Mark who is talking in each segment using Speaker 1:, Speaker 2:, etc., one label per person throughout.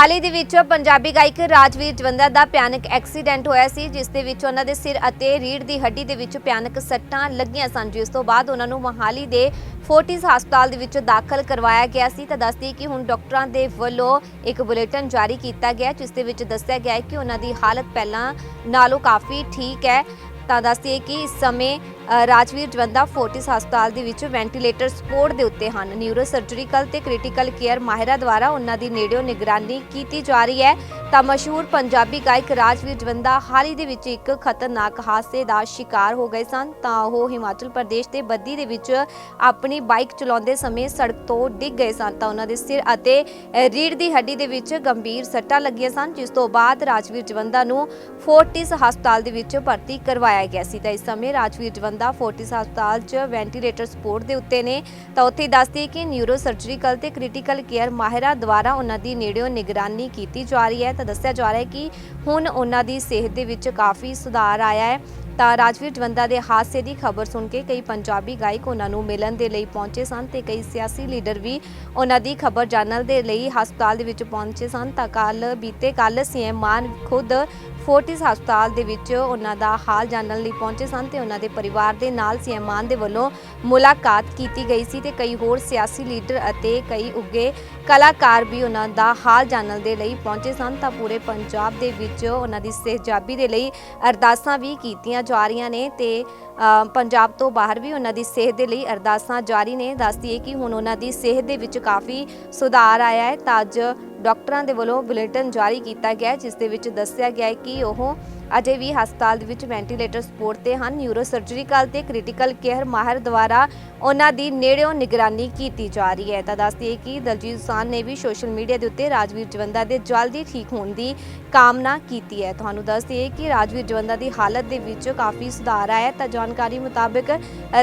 Speaker 1: ਹਾਲ ਦੇ ਵਿੱਚ ਪੰਜਾਬੀ ਗਾਇਕ ਰਾਜਵੀਰ ਜਵੰਦਾ ਦਾ ਭਿਆਨਕ ਐਕਸੀਡੈਂਟ ਹੋਇਆ ਸੀ, ਜਿਸ ਦੇ ਵਿੱਚ ਉਹਨਾਂ ਦੇ ਸਿਰ ਅਤੇ ਰੀੜ੍ਹ ਦੀ ਹੱਡੀ ਦੇ ਵਿੱਚ ਭਿਆਨਕ ਸੱਟਾਂ ਲੱਗੀਆਂ ਸਨ। ਜਿਸ ਤੋਂ ਬਾਅਦ ਉਹਨਾਂ ਨੂੰ ਮੋਹਾਲੀ ਦੇ ਫੋਰਟਿਸ ਹਸਪਤਾਲ ਦੇ ਵਿੱਚ ਦਾਖਲ ਕਰਵਾਇਆ ਗਿਆ ਸੀ। ਤਾਂ ਦੱਸਦੀ ਕਿ ਹੁਣ ਡਾਕਟਰਾਂ ਦੇ ਵੱਲੋਂ ਇੱਕ ਬੁਲੇਟਿਨ ਜਾਰੀ ਕੀਤਾ ਗਿਆ, ਜਿਸ ਦੇ ਵਿੱਚ ਦੱਸਿਆ ਗਿਆ ਹੈ ਕਿ ਉਹਨਾਂ ਦੀ ਹਾਲਤ ਪਹਿਲਾਂ ਨਾਲੋਂ ਕਾਫੀ ਠੀਕ ਹੈ। ਤਾਂ ਦੱਸਦੀ ਕਿ ਇਸ ਸਮੇਂ ਰਾਜਵੀਰ ਜਵੰਦਾ ਫੋਰਟਿਸ ਹਸਪਤਾਲ ਦੇ ਵਿੱਚ ਵੈਂਟੀਲੇਟਰ ਸਪੋਰਟ ਦੇ ਉੱਤੇ ਹਨ। ਨਿਊਰੋ ਸਰਜਰੀਕਲ ਤੇ ਕ੍ਰਿਟੀਕਲ ਕੇਅਰ ਮਾਹਿਰਾਂ ਦੁਆਰਾ ਉਹਨਾਂ ਦੀ ਨੇੜਿਓ ਨਿਗਰਾਨੀ ਕੀਤੀ ਜਾ ਰਹੀ ਹੈ। ਤਾਂ ਮਸ਼ਹੂਰ ਪੰਜਾਬੀ ਗਾਇਕ ਰਾਜਵੀਰ ਜਵੰਦਾ ਹਾਲ ਹੀ ਦੇ ਵਿੱਚ ਇੱਕ ਖਤਰਨਾਕ ਹਾਦਸੇ ਦਾ ਸ਼ਿਕਾਰ ਹੋ ਗਏ ਸਨ। ਤਾਂ ਉਹ ਹਿਮਾਚਲ ਪ੍ਰਦੇਸ਼ ਦੇ ਬੱਦੀ ਦੇ ਵਿੱਚ ਆਪਣੀ ਬਾਈਕ ਚਲਾਉਂਦੇ ਸਮੇਂ ਸੜਕ ਤੋਂ ਡਿੱਗ ਗਏ ਸਨ। ਤਾਂ ਉਹਨਾਂ ਦੇ ਸਿਰ ਅਤੇ ਅ, ਰੀੜ੍ਹ ਦੀ ਹੱਡੀ ਦੇ ਵਿੱਚ ਗੰਭੀਰ ਸੱਟਾਂ ਲੱਗੀਆਂ ਸਨ ਜਿਸ ਤੋਂ ਬਾਅਦ ਰਾਜਵੀਰ ਜਵੰਦਾ ਨੂੰ ਫੋਰਟਿਸ ਹਸਪਤਾਲ ਦੇ ਵਿੱਚ ਭਰਤੀ ਕਰਵਾਇਆ ਗਿਆ ਸੀ। ਤਾਂ ਇਸ ਸਮੇਂ ਰਾਜਵੀਰ ਜਵੰਦਾ ਫੋਰਟਿਸ ਹਸਪਤਾਲ 'ਚ ਵੈਂਟੀਲੇਟਰ ਸਪੋਰਟ ਦੇ ਉੱਤੇ ਨੇ। ਤਾਂ ਉੱਥੇ ਦੱਸਦੀ ਕਿ ਨਿਊਰੋ ਸਰਜਰੀਕਲ ਤੇ ਕ੍ਰਿਟੀਕਲ ਕੇਅਰ ਮਾਹਿਰਾਂ ਦੁਆਰਾ ਉਹਨਾਂ ਦੀ ਨੇੜਿਓਂ ਨਿਗਰਾਨੀ ਕੀਤੀ ਜਾ ਰਹੀ ਹੈ। ਤਾਂ ਦੱਸਿਆ ਜਾ ਰਿਹਾ ਹੈ ਕਿ ਹੁਣ ਉਹਨਾਂ ਦੀ ਸਿਹਤ ਦੇ ਵਿੱਚ ਕਾਫੀ ਸੁਧਾਰ ਆਇਆ ਹੈ। ਤਾਂ ਰਾਜਵੀਰ ਜਵੰਦਾ ਦੇ ਹਾਦਸੇ ਦੀ ਖਬਰ ਸੁਣ ਕੇ ਕਈ ਪੰਜਾਬੀ ਗਾਇਕ ਉਹਨਾਂ ਨੂੰ ਮਿਲਣ ਦੇ ਲਈ ਪਹੁੰਚੇ ਸਨ ਤੇ ਕਈ ਸਿਆਸੀ ਲੀਡਰ ਵੀ ਉਹਨਾਂ ਦੀ ਖਬਰ ਜਾਣਨ ਦੇ ਲਈ ਹਸਪਤਾਲ ਦੇ ਵਿੱਚ ਪਹੁੰਚੇ ਸਨ। ਤਾਂ ਕੱਲ ਬੀਤੇ ਕੱਲ ਸੀਐਮ ਮਾਨ ਖੁਦ ਫੋਰਟਿਸ ਹਸਪਤਾਲ ਦੇ ਵਿੱਚ ਉਹਨਾਂ ਦਾ ਹਾਲ ਜਾਣਨ ਲਈ ਪਹੁੰਚੇ ਸਨ ਤੇ ਉਹਨਾਂ ਦੇ ਪਰਿਵਾਰ ਦੇ ਨਾਲ ਸੀਐਮ ਮਾਨ ਦੇ ਵੱਲੋਂ ਮੁਲਾਕਾਤ ਕੀਤੀ ਗਈ ਸੀ ਤੇ ਕਈ ਹੋਰ ਸਿਆਸੀ ਲੀਡਰ ਅਤੇ ਕਈ ਉੱਗੇ ਕਲਾਕਾਰ ਵੀ ਉਹਨਾਂ ਦਾ ਹਾਲ ਜਾਣਨ ਦੇ ਲਈ ਪਹੁੰਚੇ ਸਨ। ਤਾਂ ਪੂਰੇ ਪੰਜਾਬ ਦੇ ਵਿੱਚ ਉਹਨਾਂ ਦੀ ਸਿਹਤਯਾਬੀ ਦੇ ਲਈ ਅਰਦਾਸਾਂ ਵੀ ਕੀਤੀਆਂ ਜਾ ਰਹੀਆਂ ਨੇ ਤੇ ਪੰਜਾਬ ਤੋਂ ਬਾਹਰ ਵੀ ਉਹਨਾਂ ਦੀ ਸਿਹਤ ਦੇ ਲਈ ਅਰਦਾਸਾਂ ਜਾਰੀ ਨੇ। ਦੱਸਦੀ ਹੈ ਕਿ ਹੁਣ ਉਹਨਾਂ ਦੀ ਸਿਹਤ ਦੇ ਵਿੱਚ ਕਾਫੀ ਸੁਧਾਰ ਆਇਆ ਹੈ ਤਾਂ ਅੱਜ ਡਾਕਟਰਾਂ ਦੇ ਵੱਲੋਂ ਬੁਲੇਟਿਨ ਜਾਰੀ ਕੀਤਾ ਗਿਆ ਜਿਸ ਦੇ ਵਿੱਚ ਦੱਸਿਆ ਗਿਆ ਹੈ ਕਿ ਉਹ ਅਜੇ ਵੀ ਹਸਪਤਾਲ ਦੇ ਵਿੱਚ ਵੈਂਟੀਲੇਟਰ ਸਪੋਰਟ ਤੇ ਹਨ। ਨਿਊਰੋ ਸਰਜਰੀਕਲ ਤੇ ਕ੍ਰਿਟੀਕਲ ਕੇਅਰ ਮਾਹਰ ਦੁਆਰਾ ਉਹਨਾਂ ਦੀ ਨੇੜਿਓਂ ਨਿਗਰਾਨੀ ਕੀਤੀ ਜਾ ਰਹੀ ਹੈ। ਤਾਂ ਦੱਸਦੀ ਹੈ ਕਿ ਦਲਜੀਤ ਸਾਨ ਨੇ ਵੀ ਸੋਸ਼ਲ ਮੀਡੀਆ ਦੇ ਉੱਤੇ ਰਾਜਵੀਰ ਜਵੰਦਾ ਦੇ ਜਲਦੀ ਠੀਕ ਹੋਣ ਦੀ ਕਾਮਨਾ ਕੀਤੀ ਹੈ। ਤੁਹਾਨੂੰ ਦੱਸ ਦਈਏ ਕਿ ਰਾਜਵੀਰ ਜਵੰਦਾ ਦੀ ਹਾਲਤ ਦੇ ਵਿੱਚ ਕਾਫੀ ਸੁਧਾਰ ਆਇਆ ਹੈ। ਤਾਂ ਜਾਣਕਾਰੀ ਮੁਤਾਬਕ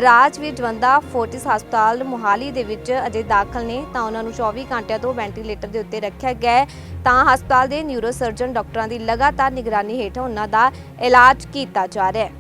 Speaker 1: ਰਾਜਵੀਰ ਜਵੰਦਾ ਫੋਰਟਿਸ ਹਸਪਤਾਲ ਮੁਹਾਲੀ ਦੇ ਵਿੱਚ ਅਜੇ ਦਾਖਲ ਨੇ। ਤਾਂ ਉਹਨਾਂ ਨੂੰ 24 ਘੰਟਿਆਂ ਤੋਂ ਵੈਂਟੀਲੇਟਰ ਦੇ ਉੱਤੇ ਰੱਖਿਆ ਗਿਆ ਤਾਂ ਹਸਪਤਾਲ ਦੇ ਨਿਊਰੋ ਸਰਜਨ ਡਾਕਟਰਾਂ ਦੀ ਲਗਾਤਾਰ ਨਿਗਰਾਨੀ ਹੇਠ ਉਹਨਾਂ ਦਾ ਇਲਾਜ ਕੀਤਾ ਜਾ ਰਿਹਾ ਹੈ।